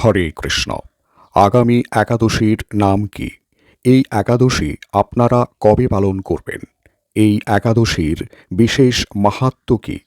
হরে কৃষ্ণ। আগামী একাদশীর নাম কি? এই একাদশী আপনারা কবে পালন করবেন? এই একাদশীর বিশেষ মাহাত্ম্য কি?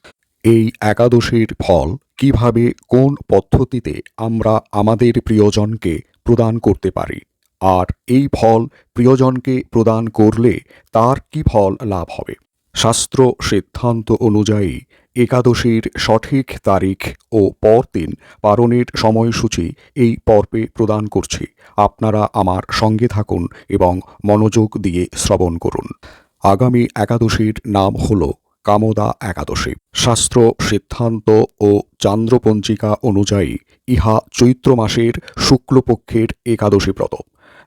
এই একাদশীর ফল কীভাবে কোন পদ্ধতিতে আমরা আমাদের প্রিয়জনকে প্রদান করতে পারি? আর এই ফল প্রিয়জনকে প্রদান করলে তার কি ফল লাভ হবে? শাস্ত্র সিদ্ধান্ত অনুযায়ী একাদশীর সঠিক তারিখ ও পরদিন পালনের সময়সূচি এই পর্বে প্রদান করছি। আপনারা আমার সঙ্গে থাকুন এবং মনোযোগ দিয়ে শ্রবণ করুন। আগামী একাদশীর নাম হল কামদা একাদশী। শাস্ত্র, সিদ্ধান্ত ও চান্দ্রপঞ্জিকা অনুযায়ী ইহা চৈত্র মাসের শুক্লপক্ষের একাদশী ব্রত।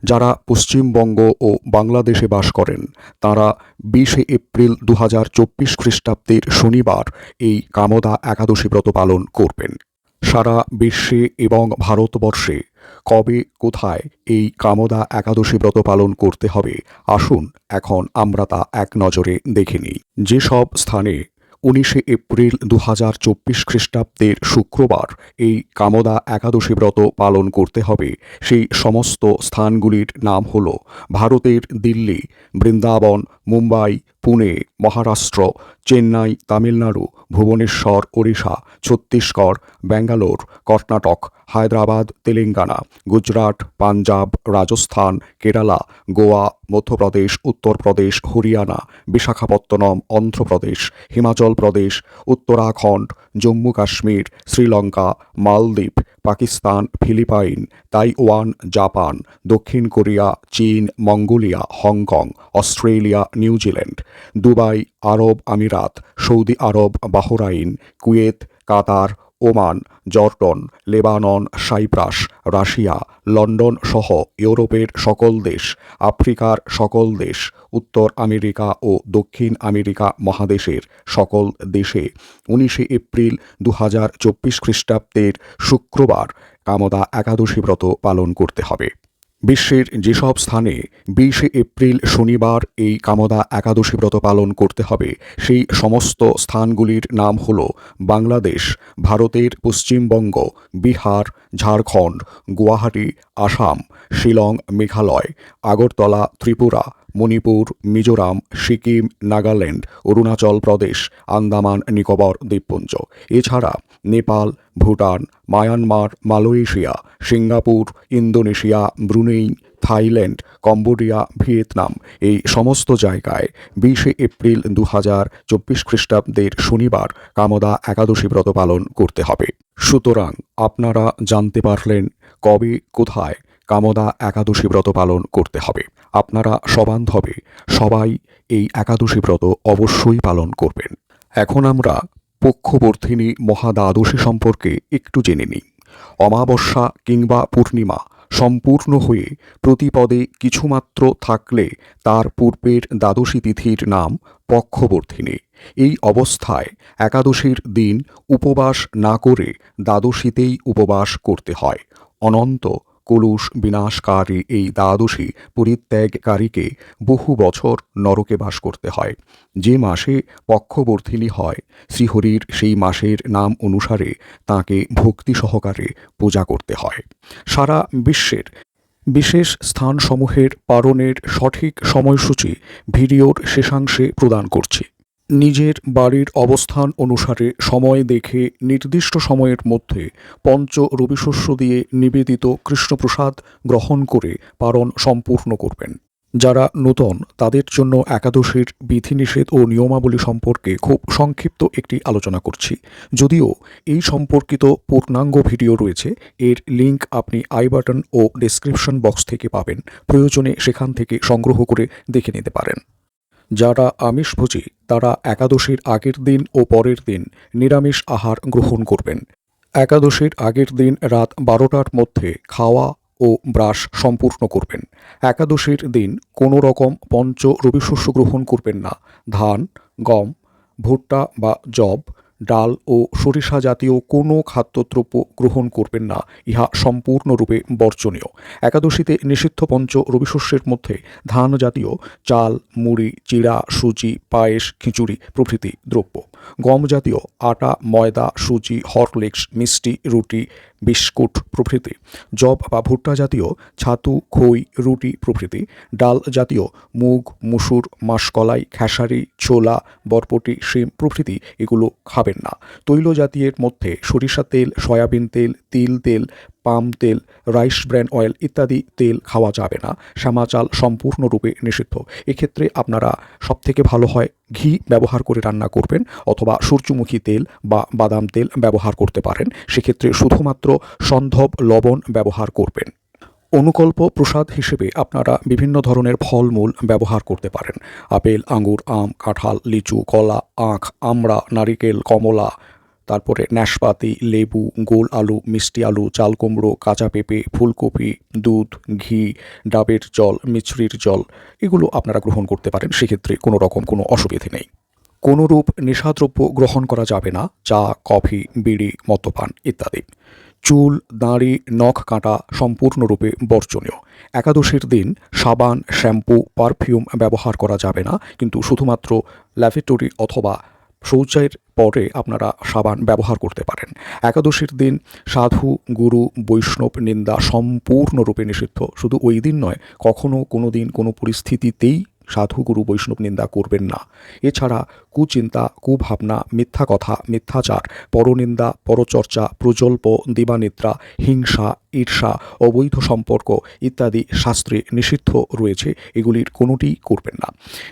যারা পশ্চিমবঙ্গ ও বাংলাদেশে বাস করেন, তারা বিশে এপ্রিল দু হাজার চব্বিশ খ্রিস্টাব্দের শনিবার এই কামদা একাদশী ব্রত পালন করবেন। সারা বিশ্বে এবং ভারতবর্ষে কবে, কোথায় এই কামদা একাদশী ব্রত পালন করতে হবে, আসুন এখন আমরা তা এক নজরে দেখে নিই। যেসব স্থানে উনিশে এপ্রিল দু হাজার চব্বিশ খ্রিস্টাব্দের শুক্রবার এই কামদা একাদশী ব্রত পালন করতে হবে। সেই সমস্ত স্থানগুলির নাম হল ভারতের দিল্লি, বৃন্দাবন, মুম্বাই পুনে, মহারাষ্ট্র, চেন্নাই, তামিলনাড়ু, ভুবনেশ্বর, ওড়িশা, ছত্তিশগড়, ব্যাঙ্গালোর, কর্ণাটক, হায়দ্রাবাদ, তেলেঙ্গানা, গুজরাট, পাঞ্জাব, রাজস্থান, কেরালা, গোয়া, মধ্যপ্রদেশ, উত্তরপ্রদেশ, হরিয়ানা, বিশাখাপত্তনম, অন্ধ্রপ্রদেশ, হিমাচল প্রদেশ, উত্তরাখণ্ড জম্মু কাশ্মীর, শ্রীলঙ্কা, মালদ্বীপ, পাকিস্তান, ফিলিপাইন, তাইওয়ান, জাপান, দক্ষিণ কোরিয়া, চীন, Mongolia, Hong Kong, Australia, New Zealand, Dubai, আরব আমিরাত, সৌদি আরব, Bahrain, Kuwait, Qatar Oman, Jordan, Lebanon, Cyprus, Russia, London সহ ইউরোপের সকল দেশ, আফ্রিকার সকল দেশ, উত্তর আমেরিকা ও দক্ষিণ আমেরিকা মহাদেশের সকল দেশে উনিশে এপ্রিল দু হাজার চব্বিশ খ্রিস্টাব্দের শুক্রবার কামদা একাদশী ব্রত পালন করতে হবে। বিশ্বের যেসব স্থানে বিশে এপ্রিল শনিবার এই কামদা একাদশী ব্রত পালন করতে হবে, সেই সমস্ত স্থানগুলির নাম হল বাংলাদেশ, ভারতের পশ্চিমবঙ্গ, বিহার, ঝাড়খণ্ড, গুয়াহাটি, আসাম, শিলং, মেঘালয়, আগরতলা, ত্রিপুরা, মণিপুর, মিজোরাম, সিকিম, নাগাল্যান্ড, অরুণাচল প্রদেশ, আন্দামান, নিকোবর, দ্বীপপুঞ্জ। এছাড়া Nepal, Bhutan, Myanmar, Malaysia, Singapore, Indonesia, Brunei, Thailand, Cambodia, Vietnam এই সমস্ত জায়গায় বিশে এপ্রিল দু হাজার চব্বিশ খ্রিস্টাব্দের শনিবার কামদা একাদশী ব্রত পালন করতে হবে। সুতরাং আপনারা জানতে পারলেন কবে কোথায় কামদা একাদশী ব্রত পালন করতে হবে। আপনারা সবান্ধবে সবাই এই একাদশী ব্রত অবশ্যই পালন করবেন। এখন আমরা পক্ষবর্ধিনী মহাদ্বাদশী সম্পর্কে একটু জেনে নিই। অমাবস্যা কিংবা পূর্ণিমা সম্পূর্ণ হয়ে প্রতিপদে কিছুমাত্র থাকলে তার পূর্বের দ্বাদশী তিথির নাম পক্ষবর্ধিনী। এই অবস্থায় একাদশীর দিন উপবাস না করে দ্বাদশীতেই উপবাস করতে হয়। অনন্ত কলুষ বিনাশকারী এই দ্বাদশী পরিত্যাগকারীকে বহু বছর নরকে বাস করতে হয়। যে মাসে পক্ষবর্ধিনী হয়, শ্রীহরির সেই মাসের নাম অনুসারে তাকে ভক্তি সহকারে পূজা করতে হয়। সারা বিশ্বের বিশেষ স্থানসমূহের পারণের সঠিক সময়সূচি ভিডিওর শেষাংশে প্রদান করছি। নিজের বাড়ির অবস্থান অনুসারে সময় দেখে নির্দিষ্ট সময়ের মধ্যে পঞ্চ রবিশস্য দিয়ে নিবেদিত কৃষ্ণপ্রসাদ গ্রহণ করে পালন সম্পূর্ণ করবেন। যারা নূতন, তাদের জন্য একাদশীর বিধিনিষেধ ও নিয়মাবলী সম্পর্কে খুব সংক্ষিপ্ত একটি আলোচনা করছি। যদিও এই সম্পর্কিত পূর্ণাঙ্গ ভিডিও রয়েছে, এর লিংক আপনি আই বাটন ও ডেসক্রিপশন বক্স থেকে পাবেন। প্রয়োজনে সেখান থেকে সংগ্রহ করে দেখে নিতে পারেন। যারা আমিষভোজী তারা একাদশীর আগের দিন ও পরের দিন নিরামিষ আহার গ্রহণ করবেন। একাদশীর আগের দিন রাত বারোটার মধ্যে খাওয়া ও ব্রাশ সম্পূর্ণ করবেন। একাদশীর দিন কোনো রকম পঞ্চ রবিশস্য গ্রহণ করবেন না। ধান, গম, ভুট্টা বা জব ডাল ও সরিষা জাতীয় কোনো খাদ্যদ্রব্য গ্রহণ করবেন না, ইহা সম্পূর্ণরূপে বর্জনীয়। একাদশীতে নিষিদ্ধ পঞ্চ রবিশস্যের মধ্যে ধান জাতীয় চাল, মুড়ি, চিড়া, সুজি, পায়েস, খিচুড়ি প্রভৃতি দ্রব্য। গম জাতীয় আটা, ময়দা, সুজি, হরলিক্স, মিষ্টি, রুটি, বিস্কুট প্রভৃতি জব বা ভুট্টা জাতীয় ছাতু, খই, রুটি প্রভৃতি, ডাল জাতীয় মুগ, মুসুর, মাসকলাই, খেসারি, ছোলা বরপটি শিম প্রভৃতি এগুলো খাবেন না। তৈল জাতীয়ের মধ্যে সরিষা তেল, সয়াবিন তেল, তিল তেল পাম তেল, রাইস ব্র্যান্ড অয়েল ইত্যাদি তেল খাওয়া যাবে না। শ্যামা চাল সম্পূর্ণরূপে নিষিদ্ধ। এক্ষেত্রে আপনারা সবথেকে ভালো হয় ঘি ব্যবহার করে রান্না করবেন অথবা সূর্যমুখী তেল বা বাদাম তেল ব্যবহার করতে পারেন। সেক্ষেত্রে শুধুমাত্র সন্ধব লবণ ব্যবহার করবেন। অনুকল্প প্রসাদ হিসেবে আপনারা বিভিন্ন ধরনের ফলমূল ব্যবহার করতে পারেন। আপেল আঙুর আম, কাঁঠাল, লিচু, কলা, আখ, আমড়া, নারিকেল, কমলা তারপরে নাশপাতি লেবু, গোল আলু, মিষ্টি আলু, চাল কুমড়ো, কাঁচা পেঁপে, ফুলকপি, দুধ, ঘি, ডাবের জল, মিছরির জল, এগুলো আপনারা গ্রহণ করতে পারেন। সেক্ষেত্রে কোনো রকম কোনো অসুবিধে নেই। কোনোরূপ নেশাদ্রব্য গ্রহণ করা যাবে না। চা, কফি, বিড়ি, মদ্যপান ইত্যাদি। চুল, দাঁড়ি, নখ কাটা সম্পূর্ণরূপে বর্জনীয়। একাদশীর দিন সাবান, শ্যাম্পু, পারফিউম ব্যবহার করা যাবে না। কিন্তু শুধুমাত্র ল্যাভেটরি অথবা শৌচের পরে আপনারা সাবান ব্যবহার করতে পারেন। একাদশীর দিন সাধু, গুরু, বৈষ্ণব, নিন্দা সম্পূর্ণরূপে নিষিদ্ধ। শুধু ওই দিন নয় কখনও কোনো দিন কোনো পরিস্থিতিতেই সাধু গুরু বৈষ্ণব নিন্দা করবেন না। এছাড়া কুচিন্তা, কুভাবনা, মিথ্যা কথা, মিথ্যাচার, পরনিন্দা, পরচর্চা, প্রজল্প, দিবানিদ্রা, হিংসা, ঈর্ষা, অবৈধ সম্পর্ক ইত্যাদি শাস্ত্রে নিষিদ্ধ রয়েছে। এগুলির কোনোটি করবেন না।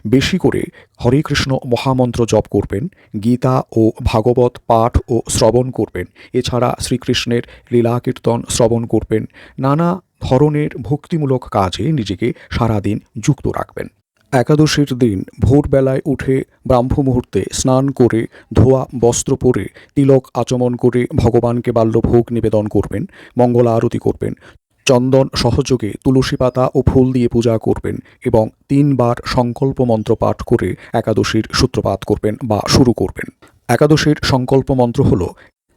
বেশি করে হরে কৃষ্ণ মহামন্ত্র জপ করবেন, গীতা ও ভাগবত পাঠ ও শ্রবণ করবেন, এছাড়া শ্রীকৃষ্ণের লীলা কীর্তন শ্রবণ করবেন, নানা ধরনের ভক্তিমূলক কাজে নিজেকে সারাদিন যুক্ত রাখবেন। একাদশীর দিন ভোরবেলায় উঠে ব্রাহ্ম মুহূর্তে স্নান করে, ধোয়া, বস্ত্র পরে, তিলক আচমন করে ভগবানকে বাল্যভোগ নিবেদন করবেন, মঙ্গল আরতি করবেন, চন্দন সহযোগে তুলসী পাতা ও ফুল দিয়ে পূজা করবেন এবং তিনবার সংকল্প মন্ত্র পাঠ করে একাদশীর সূত্রপাত করবেন বা শুরু করবেন। একাদশীর সংকল্প মন্ত্র হল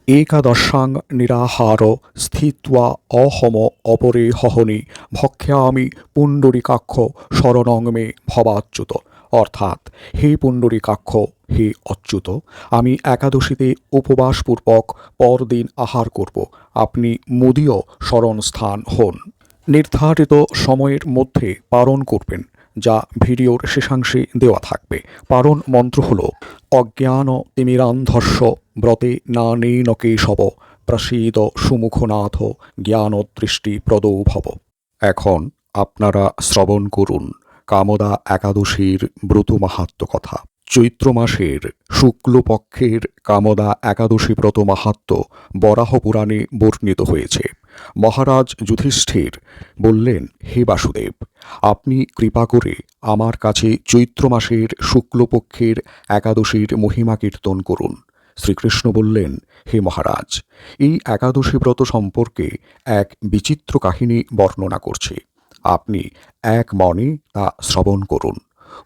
একাদশাং নিরাহার স্থিত্বা অহম অপরে হহনি ভক্ষ্যামি পুণ্ডরীকাক্ষ শরণং মে ভবাচ্যুত। অর্থাৎ, হে পুণ্ডরীকাক্ষ, হে অচ্যুত, আমি একাদশীতে উপবাসপূর্বক পরদিন আহার করব। আপনি মুদীয় স্মরণস্থান হন। নির্ধারিত সময়ের মধ্যে পালন করবেন, যা ভিডিওর শেষাংশে দেওয়া থাকবে। পারণ মন্ত্র হল, অজ্ঞান তিমিরান্ধস্য ব্রতে না নেন কেশব প্রসীদ সুমুখনাথ জ্ঞান দৃষ্টি প্রদৌ ভব এখন আপনারা শ্রবণ করুন কামদা একাদশীর ব্রত মাহাত্ম কথা। চৈত্র মাসের শুক্লপক্ষের কামদা একাদশী ব্রত মাহাত্ম বরাহ পুরাণে বর্ণিত হয়েছে। মহারাজ যুধিষ্ঠির বললেন, হে বাসুদেব, আপনি কৃপা করে আমার কাছে চৈত্র মাসের শুক্লপক্ষের একাদশীর মহিমা কীর্তন করুন। শ্রীকৃষ্ণ বললেন, হে মহারাজ, এই একাদশী ব্রত সম্পর্কে এক বিচিত্র কাহিনী বর্ণনা করছে। আপনি এক মনে তা শ্রবণ করুন।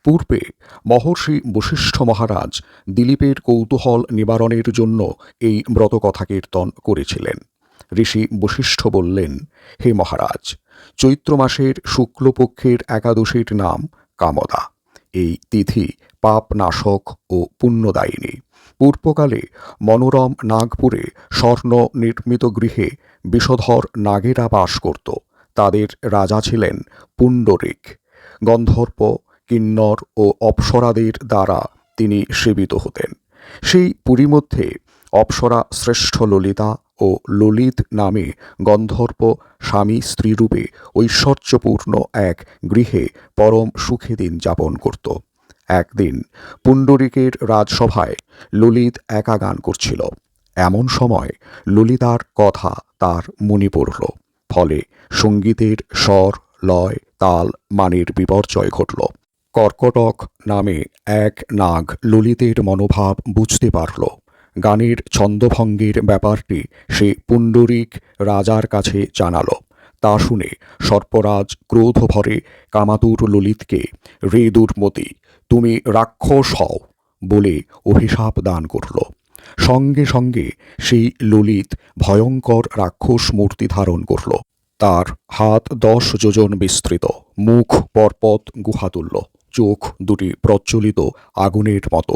পূর্বে মহর্ষি বশিষ্ঠ মহারাজ দিলীপের কৌতূহল নিবারণের জন্য এই ব্রতকথা কীর্তন করেছিলেন। ঋষি বশিষ্ঠ বললেন, হে মহারাজ, চৈত্র মাসের শুক্লপক্ষের একাদশীর নাম কামদা। এই তিথি পাপনাশক ও পুণ্যদায়িনী। পূর্বকালে মনোরম নাগপুরে স্বর্ণ নির্মিত গৃহে বিষধর নাগেরা বাস করত। তাদের রাজা ছিলেন পুণ্ডরিক। গন্ধর্প, কিন্নর ও অপ্সরাদের দ্বারা তিনি সেবিত হতেন। সেই পুরী মধ্যে অপ্সরা শ্রেষ্ঠ ললিতা ও ললিত নামে গন্ধর্ব স্বামী স্ত্রীরূপে ঐশ্বর্যপূর্ণ এক গৃহে পরম সুখে দিন যাপন করত। একদিন পুণ্ডরিকের রাজসভায় ললিত একা গান করছিল। এমন সময় ললিতার কথা তার মনে পড়ল। ফলে সঙ্গীতের স্বর, লয়, তাল, মানের বিপর্যয় ঘটল। কর্কটক নামে এক নাগ ললিতের মনোভাব বুঝতে পারল। গানের ছন্দভঙ্গের ব্যাপারটি সে পুণ্ডরিক রাজার কাছে জানালো। তা শুনে সর্পরাজ ক্রোধ ভরে কামাতুর ললিতকে রে দুর্মতি তুমি রাক্ষস হও বলে অভিশাপ দান করল। সঙ্গে সঙ্গে সেই ললিত ভয়ঙ্কর রাক্ষস মূর্তি ধারণ করল। তার হাত দশ যোজন বিস্তৃত, মুখ পরপত গুহাতুল্য চোখ দুটি প্রজ্বলিত আগুনের মতো।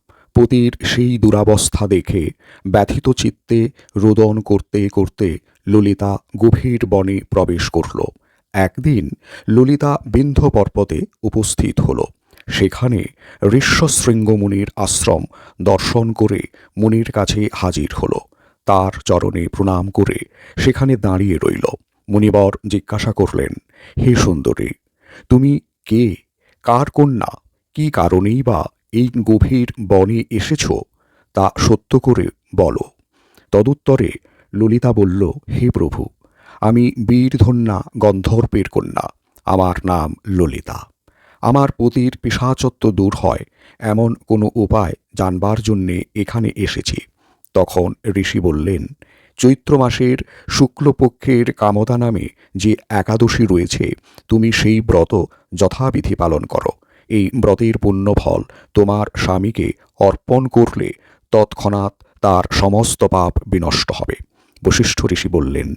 পতির সেই দুরাবস্থা দেখে, ব্যথিত চিত্তে রোদন করতে করতে ললিতা গভীর বনে প্রবেশ করল। একদিন ললিতা বিন্ধ্য পর্বতে উপস্থিত হল। সেখানে ঋষ্যশৃঙ্গ মুনির আশ্রম দর্শন করে মুনির কাছে হাজির হল। তার চরণে প্রণাম করে সেখানে দাঁড়িয়ে রইল। মুনিবর জিজ্ঞাসা করলেন, হে সুন্দরী, তুমি কে? কার কন্যা? কি কারণেই বা এই গভীর বনে এসেছ? তা সত্য করে বলো। তদুত্তরে ললিতা বলল, হে প্রভু, আমি বীরধন্যা গন্ধর্বের কন্যা। আমার নাম ললিতা। আমার পতির পেশাচত্ব দূর হয়, এমন কোনো উপায় জানবার জন্যে এখানে এসেছি। তখন ঋষি বললেন, চৈত্র মাসের শুক্লপক্ষের কামদা নামে যে একাদশী রয়েছে, তুমি সেই ব্রত যথাবিধি পালন করো। এই ব্রতের পুণ্যফল তোমার স্বামীকে অর্পণ করলে তৎক্ষণাৎ তার সমস্ত পাপ বিনষ্ট হবে। বশিষ্ঠ ঋষি বললেন,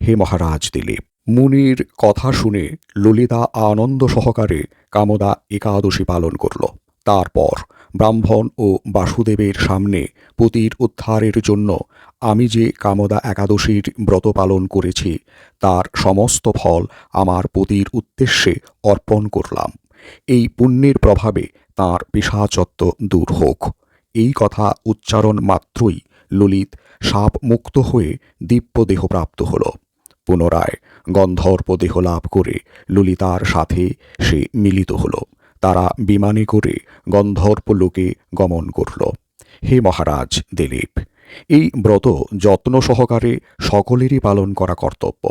হে মহারাজ দিলীপ, মুনির কথা শুনে ললিতা আনন্দ সহকারে কামদা একাদশী পালন করল। তারপর ব্রাহ্মণ ও বাসুদেবের সামনে পতির উদ্ধারের জন্য আমি যে কামদা একাদশীর ব্রত পালন করেছি, তার সমস্ত ফল আমার পতির উদ্দেশ্যে অর্পণ করলাম। এই পুণ্যের প্রভাবে তাঁর পেশাচত্ব দূর হোক। এই কথা উচ্চারণ মাত্রই ললিত সাপ মুক্ত হয়ে দিব্য দেহ প্রাপ্ত হল। পুনরায় গন্ধর্প দেহ লাভ করে ললিতার সাথে সে মিলিত হল। তারা বিমানে করে গন্ধর্প লোকে গমন করল। হে মহারাজ দিলীপ, এই ব্রত যত্ন সহকারে সকলেরই পালন করা কর্তব্য।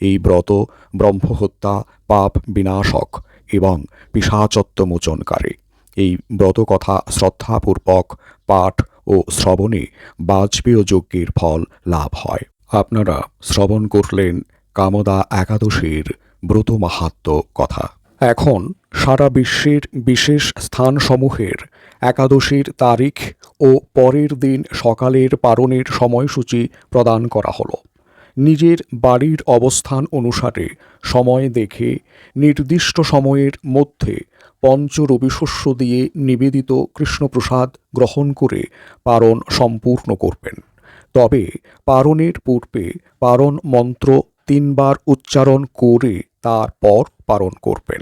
এই ব্রত ব্রহ্মহত্যা, পাপ বিনাশক এবং পিসাচত্ব মোচনকারী এই ব্রত কথা শ্রদ্ধাপূর্বক পাঠ ও শ্রবণে বাজপেয় যজ্ঞের ফল লাভ হয়। আপনারা শ্রবণ করলেন কামদা একাদশীর ব্রত মাহাত্ম কথা। এখন সারা বিশ্বের বিশেষ স্থানসমূহের একাদশীর তারিখ ও পরের দিন সকালের পারণের সময়সূচি প্রদান করা হলো। নিজের বাড়ির অবস্থান অনুসারে সময় দেখে নির্দিষ্ট সময়ের মধ্যে পঞ্চ রবিশস্য দিয়ে নিবেদিত কৃষ্ণপ্রসাদ গ্রহণ করে পারণ সম্পূর্ণ করবেন। তবে পারণের পূর্বে পারণ মন্ত্র তিনবার উচ্চারণ করে তারপর পারণ করবেন।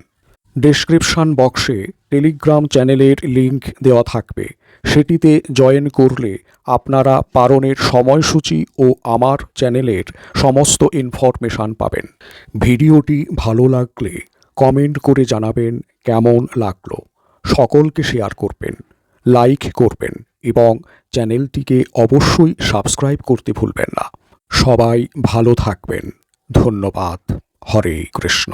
ডেসক্রিপশন বক্সে টেলিগ্রাম চ্যানেলের লিংক দেওয়া থাকবে। সেটিতে জয়েন করলে আপনারা পারণের সময়সূচি ও আমার চ্যানেলের সমস্ত ইনফরমেশান পাবেন। ভিডিওটি ভালো লাগলে কমেন্ট করে জানাবেন কেমন লাগল। সকলকে শেয়ার করবেন, লাইক করবেন এবং চ্যানেলটিকে অবশ্যই সাবস্ক্রাইব করতে ভুলবেন না। সবাই ভালো থাকবেন। ধন্যবাদ। হরে কৃষ্ণ।